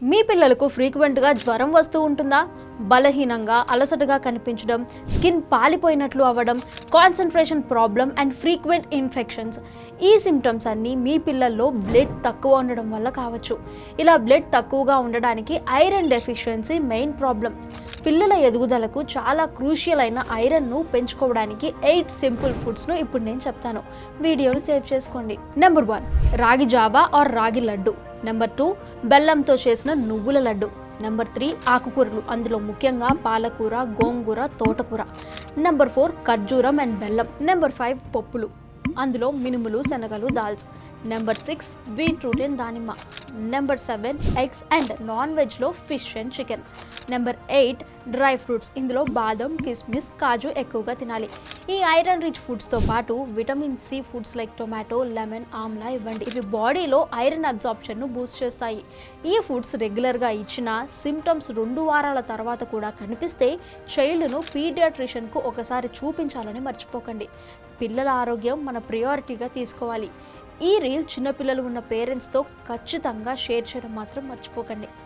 మీ పిల్లలకు ఫ్రీక్వెంట్గా జ్వరం వస్తూ ఉంటుందా? బలహీనంగా అలసటగా కనిపించడం స్కిన్ పాలిపోయినట్లు అవ్వడం concentration problem and frequent infections. ఈ సిమ్టమ్స్ అన్నీ మీ పిల్లల్లో బ్లడ్ తక్కువ ఉండడం వల్ల కావచ్చు. ఇలా బ్లడ్ తక్కువగా ఉండడానికి ఐరన్ డెఫిషియన్సీ మెయిన్ ప్రాబ్లం. పిల్లల ఎదుగుదలకు చాలా క్రూషియల్ అయిన ఐరన్ను పెంచుకోవడానికి ఎయిట్ సింపుల్ ఫుడ్స్ను ఇప్పుడు నేను చెప్తాను. వీడియోను సేవ్ చేసుకోండి. Number one ragi java or ragi laddu. Number two బెల్లంతో చేసిన నువ్వుల లడ్డు. నెంబర్ త్రీ ఆకుకూరలు అందులో ముఖ్యంగా పాలకూర గోంగూర తోటకూర. నెంబర్ ఫోర్ ఖర్జూరం అండ్ బెల్లం. నెంబర్ ఫైవ్ పప్పులు. అందులో మినుములు శనగలు dals number six beetroot and దానిమ్మ. Number seven eggs and non వెజ్లో fish and chicken number eight dry fruits ఇందులో బాదం కిస్మిస్ కాజు ఎక్కువగా తినాలి. ఈ ఐరన్ రిచ్ ఫుడ్స్తో పాటు vitamin C foods like tomato lemon amla ఇవ్వండి. ఇవి బాడీలో ఐరన్ అబ్జార్ప్షన్ను బూస్ట్ చేస్తాయి. ఈ ఫుడ్స్ రెగ్యులర్గా ఇచ్చిన సిమ్టమ్స్ రెండు వారాల తర్వాత కూడా కనిపిస్తే చైల్డ్ను పీడియాట్రిషియన్కు ఒకసారి చూపించాలని మర్చిపోకండి. పిల్లల ఆరోగ్యం మన ప్రియారిటీగా తీసుకోవాలి. ఈ రీల్ చిన్నపిల్లలు ఉన్న పేరెంట్స్తో ఖచ్చితంగా షేర్ చేయడం మాత్రం మర్చిపోకండి.